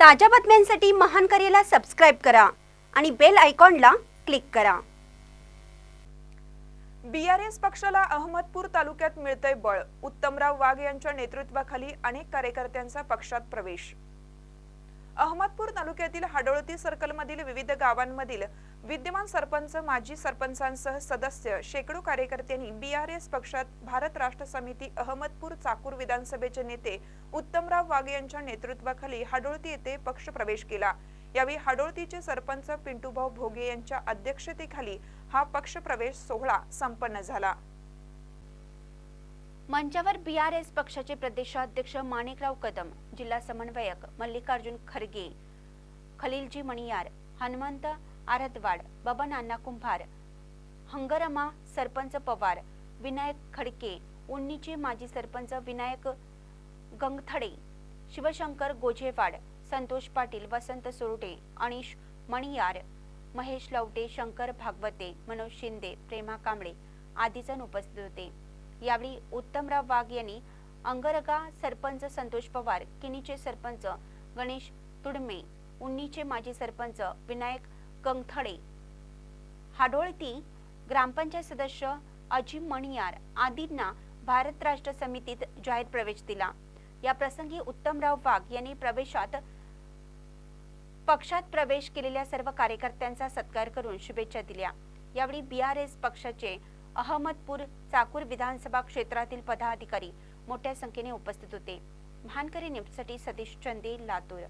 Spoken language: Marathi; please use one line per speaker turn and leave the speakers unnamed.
ताज्या बातम्यांसाठी महान करेला सबस्क्राईब करा आणि बेल आयकॉनला क्लिक करा.
बीआरएस पक्षाला अहमदपूर तालुक्यात मिळतंय बळ. उत्तमराव वाघ यांच्या नेतृत्वाखाली अनेक कार्यकर्त्यांचा पक्षात प्रवेश. अहमदपूर तालुक्यातील हाडोळती सर्कलमधील विविध गावांमधील विद्यमान सरपंच माजी सरपंचांसह सदस्य शेकडो कार्यकर्त्यांनी बीआरएस पक्षात भारत राष्ट्र समिती अहमदपूर चाकूर विधानसभेचे नेते उत्तमराव वाघ यांच्या नेतृत्वाखाली हाडोळती येथे पक्ष प्रवेश केला. यावेळी हाडोळतीचे सरपंच पिंटूभाऊ भोगे यांच्या अध्यक्षतेखाली हा पक्ष प्रवेश सोहळा संपन्न झाला.
मंचावर बी आर एस पक्षाचे प्रदेशाध्यक्ष माणिकराव कदम जिल्हा समन्वयक मल्लिकार्जुन खरगे खलीलजी मणियार हनुमंत आरदवाड बबन अण्णा कुंभार हंगरमा सरपंच पवार विनायक खडके उन्नीचे माजी सरपंच विनायक गंगथडे शिवशंकर गोजेवाड संतोष पाटील वसंत सोरटे अनिश मणियार महेश लवटे शंकर भागवते मनोज शिंदे प्रेमा कांबळे आदीजण उपस्थित होते. यावेळी उत्तमराव वाघ यांनी अंगरगा सरपंच संतोष पवार किनीचे सरपंच गणेश तुडमे उन्नीचे माजी सरपंच विनायक कंगथडे हाडोळती ग्रामपंचायत सदस्य अजिम मणियार आदींना भारत राष्ट्र समितीत जाहीर प्रवेश दिला. या प्रसंगी उत्तमराव वाघ यांनी प्रवेशात पक्षात प्रवेश केलेल्या सर्व कार्यकर्त्यांचा सत्कार करून शुभेच्छा दिल्या. यावेळी बी आर एस पक्षाचे अहमदपूर चाकूर विधानसभा क्षेत्रातील पदाधिकारी मोठ्या संख्येने उपस्थित होते. भानकरी न्यूजसाठी सतीश चंदे लातूर